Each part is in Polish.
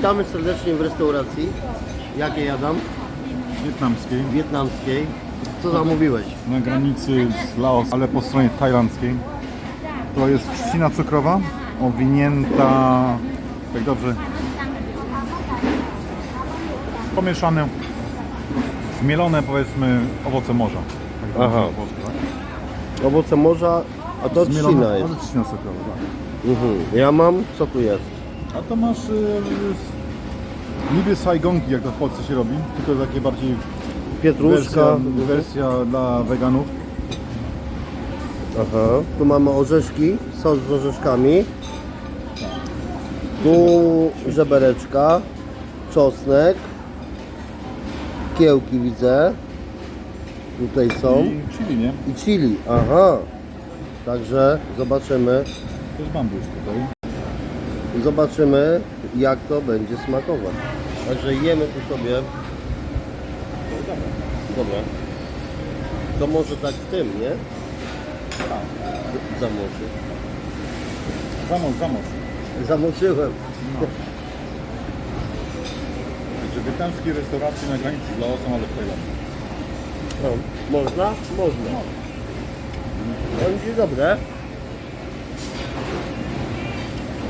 Witamy serdecznie w restauracji. Jakiej jadam? Wietnamskiej, Wietnamskiej. Co zamówiłeś? na granicy z Laos, ale po stronie tajlandzkiej. To jest trzcina cukrowa, owinięta, tak dobrze, pomieszane, zmielone powiedzmy owoce morza. Tak Aha. mówimy po polsku, tak? Owoce morza, a to trzcina Zmielone, jest. ale trzcina cukrowa, tak. Mhm. Ja mam, co tu jest? A to masz y, niby sajgonki, jak to w Polsce się robi, tylko takie bardziej Pietruszka. wersja, wersja dla weganów. Aha. Tu mamy orzeszki, sos z orzeszkami. Tu żebereczka, czosnek, kiełki widzę. Tutaj są. I chili, nie? I chili, aha. Także zobaczymy, To jest bambus tutaj. Zobaczymy jak to będzie smakować. Także jemy tu sobie. Dobra. To może tak w tym, nie? Zamoczy. Zamos, zamos. Zamoczyłem. Także wietnamskiej restauracji na granicy z Laosem, ale w Tajlandii. No, można? Można. Będzie dobre.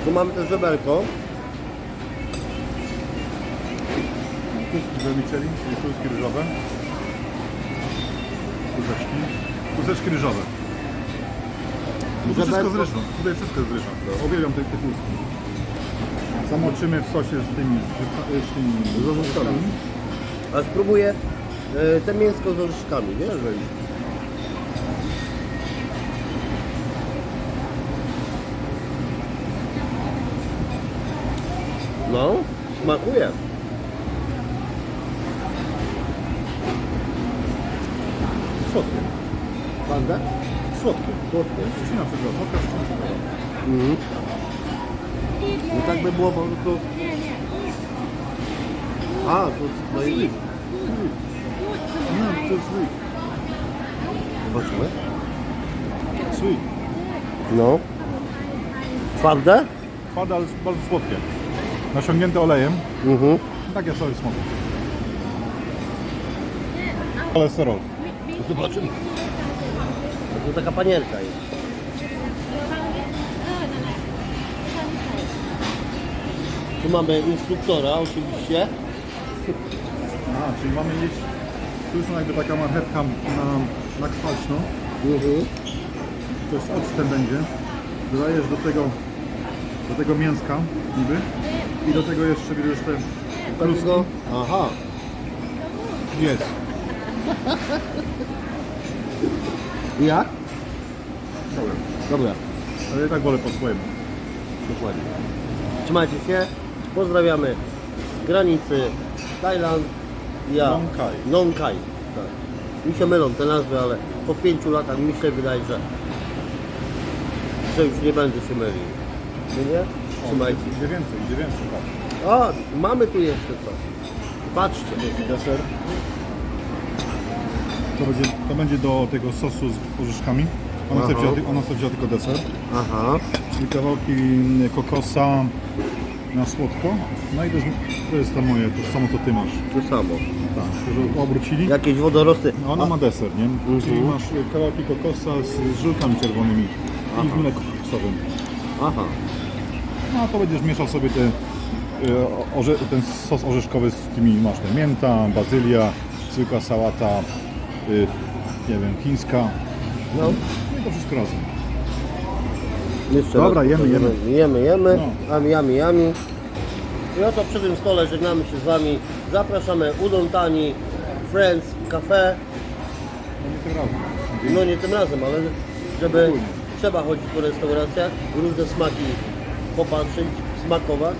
Tu mamy też żeberko. Kluski vermicelli, czyli kluski ryżowe. Kuzeczki. Kuzeczki ryżowe. Tu wszystko z ryżą. Tutaj wszystko z ryżą. Uwielbiam te, te kluski. Zamoczymy w sosie z tymi, z tymi Z. A spróbuję e, te mięsko z orzeszkami, wiesz? Smakuje. Słodkie. Prawda? Słodkie. Słodkie. Trzcina cukrowa. Słodka trzcina cukrowa. Mhm. No tak by było po prostu... A, tu no i... No, to jest sweet. Zobaczymy. Sweet. No. Twarde? Twarde, ale bardzo słodkie. Nasiągnięte olejem. Mhm. Takie sobie smaku. Kolesterol. Zobaczymy. Tu taka panierka jest. Tu mamy instruktora oczywiście. A, czyli mamy jeść, tu jest jakby taka marchewka na, na kwaśno, Mhm. to jest octem będzie. Dodajesz do tego, do tego mięska niby i do tego jeszcze bierzesz te. Takiego... Aha. Jest. Jak? Dobra. Dobra. Ale ja tak wolę po swojemu. Dokładnie. Trzymajcie się. Pozdrawiamy z granicy Tajland. Ja. Nong Khai. Nong Khai. Tak. Mi się mylą te nazwy, ale po pięciu latach mi się wydaje, że, że już nie będę się mylił. Nie? Trzymajcie. Idzie więcej, idzie więcej. Tak. O, mamy tu jeszcze coś. Patrzcie. Deser. To będzie, to będzie do tego sosu z orzeszkami. Ona sobie, Aha. wzięła, ty- ona sobie wzięła tylko deser. Aha. Czyli kawałki kokosa na słodko. No i to jest, to jest to moje, to samo co ty masz. To samo. Tak, to obrócili. Jakieś wodorosty. No ona ma deser, nie? Czyli masz e, kawałki kokosa z żółkami czerwonymi i z mlekiem kokosowym. Aha. No a to będziesz mieszał sobie te, e, orze, ten sos orzeszkowy z tymi, masz te mięta, bazylia, zwykła sałata, y, nie wiem, chińska. No. No i to wszystko razem. Jeszcze Dobra, jemy, pokażemy. Jemy, jemy. No. Yami, yami, yami. I oto przy tym stole żegnamy się z Wami. Zapraszamy Udon Tani, Friends, Cafe. No nie tym razem. No nie tym razem, ale żeby trzeba chodzić po restauracjach, różne smaki popatrzeć, smakować.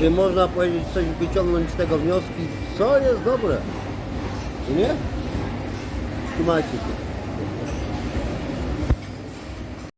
I można powiedzieć coś, wyciągnąć z tego wnioski, co jest dobre. Nie? Trzymajcie się.